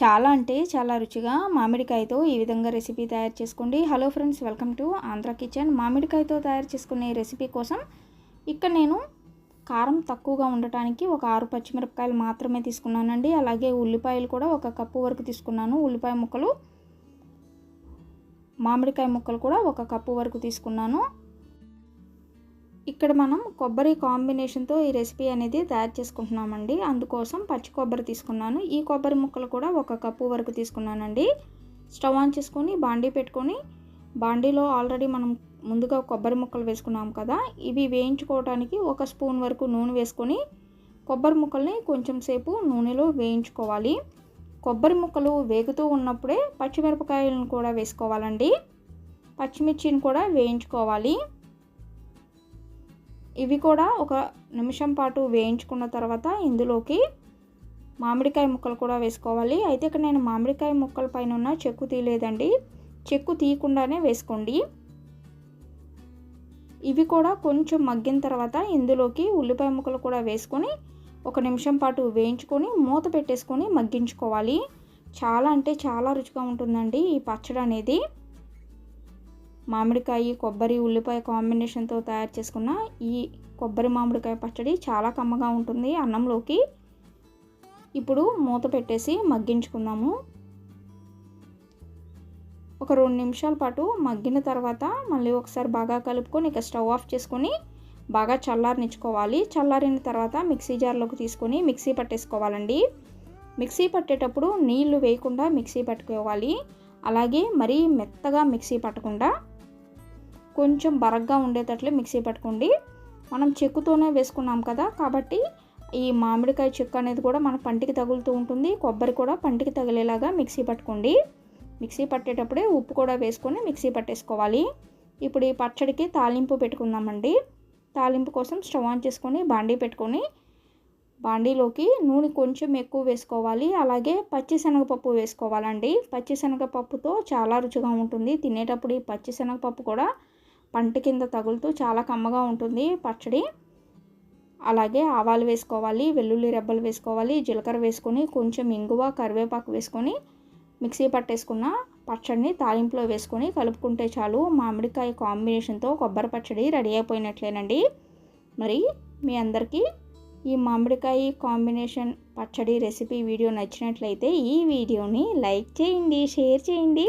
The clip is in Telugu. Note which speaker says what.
Speaker 1: చాలా అంటే చాలా రుచిగా మామిడికాయతో ఈ విధంగా రెసిపీ తయారు చేసుకోండి. Hello friends welcome to Andhra kitchen మామిడికాయతో తయారు చేసుకునే రెసిపీ కోసం ఇక్కడ నేను కారం తక్కువగా ఉండటానికి ఒక ఆరు పచ్చిమిరపకాయలు మాత్రమే తీసుకున్నానండి. అలాగే ఉల్లిపాయలు కూడా ఒక కప్పు వరకు తీసుకున్నాను. ఉల్లిపాయ ముక్కలు మామిడికాయ ముక్కలు కూడా ఒక కప్పు వరకు తీసుకున్నాను. ఇక్కడ మనం కొబ్బరి కాంబినేషన్తో ఈ రెసిపీ అనేది తయారు చేసుకుంటున్నామండి. అందుకోసం పచ్చి కొబ్బరి తీసుకున్నాను. ఈ కొబ్బరి ముక్కలు కూడా ఒక కప్పు వరకు తీసుకున్నానండి. స్టవ్ ఆన్ చేసుకొని బాండీ పెట్టుకొని బాండీలో ఆల్రెడీ మనం ముందుగా కొబ్బరి ముక్కలు వేసుకున్నాం కదా ఇవి వేయించుకోవడానికి ఒక స్పూన్ వరకు నూనె వేసుకొని కొబ్బరి ముక్కల్ని కొంచెం సేపు నూనెలో వేయించుకోవాలి. కొబ్బరి ముక్కలు వేగుతూ ఉన్నప్పుడే పచ్చిమిరపకాయలను కూడా వేసుకోవాలండి. పచ్చిమిర్చిని కూడా వేయించుకోవాలి. ఇవి కూడా ఒక నిమిషం పాటు వేయించుకున్న తర్వాత ఇందులోకి మామిడికాయ ముక్కలు కూడా వేసుకోవాలి. అయితే ఇక్కడ నేను మామిడికాయ ముక్కల పైన ఉన్న చెక్కు తీయలేదండి. చెక్కు తీయకుండానే వేసుకోండి. ఇవి కూడా కొంచెం మగ్గిన తర్వాత ఇందులోకి ఉల్లిపాయ ముక్కలు కూడా వేసుకొని ఒక నిమిషం పాటు వేయించుకొని మూత పెట్టేసుకొని మగ్గించుకోవాలి. చాలా అంటే చాలా రుచిగా ఉంటుందండి ఈ పచ్చడి అనేది. మామిడికాయ కొబ్బరి ఉల్లిపాయ కాంబినేషన్తో తయారు చేసుకున్న ఈ కొబ్బరి మామిడికాయ పచ్చడి చాలా కమ్మగా ఉంటుంది అన్నంలోకి. ఇప్పుడు మూత పెట్టేసి మగ్గించుకుందాము. ఒక రెండు నిమిషాల పాటు మగ్గిన తర్వాత మళ్ళీ ఒకసారి బాగా కలుపుకొని ఇక స్టవ్ ఆఫ్ చేసుకొని బాగా చల్లారనిచ్చుకోవాలి. చల్లారిన తర్వాత మిక్సీ జార్లోకి తీసుకొని మిక్సీ పట్టేసుకోవాలండి. మిక్సీ పట్టేటప్పుడు నీళ్ళు వేయకుండా మిక్సీ పట్టుకోవాలి. అలాగే మరీ మెత్తగా మిక్సీ పట్టకుండా కొంచెం బరగ్గా ఉండేటట్లు మిక్సీ పట్టుకోండి. మనం చెక్కుతోనే వేసుకున్నాం కదా కాబట్టి ఈ మామిడికాయ చెక్కు అనేది కూడా మన పంటికి తగులుతూ ఉంటుంది. కొబ్బరి కూడా పంటికి తగిలేలాగా మిక్సీ పట్టుకోండి. మిక్సీ పట్టేటప్పుడే ఉప్పు కూడా వేసుకొని మిక్సీ పట్టేసుకోవాలి. ఇప్పుడు ఈ పచ్చడికి తాలింపు పెట్టుకుందామండి. తాలింపు కోసం స్టవ్ ఆన్ చేసుకొని బాండీ పెట్టుకొని బాండీలోకి నూనె కొంచెం ఎక్కువ వేసుకోవాలి. అలాగే పచ్చిశనగపప్పు వేసుకోవాలండి. పచ్చిశనగపప్పుతో చాలా రుచిగా ఉంటుంది. తినేటప్పుడు ఈ పచ్చిశనగపప్పు కూడా పంట కింద తగులుతూ చాలా కమ్మగా ఉంటుంది పచ్చడి. అలాగే ఆవాలు వేసుకోవాలి వెల్లుల్లి రెబ్బలు వేసుకోవాలి జీలకర్ర వేసుకొని కొంచెం ఇంగువ కరివేపాకు వేసుకొని మిక్సీ పట్టేసుకున్న పచ్చడిని తాలింపులో వేసుకొని కలుపుకుంటే చాలు మామిడికాయ కాంబినేషన్తో కొబ్బరి పచ్చడి రెడీ అయిపోయినట్లేనండి. మరి మీ అందరికీ ఈ మామిడికాయ కాంబినేషన్ పచ్చడి రెసిపీ వీడియో నచ్చినట్లయితే ఈ వీడియోని లైక్ చేయండి షేర్ చేయండి.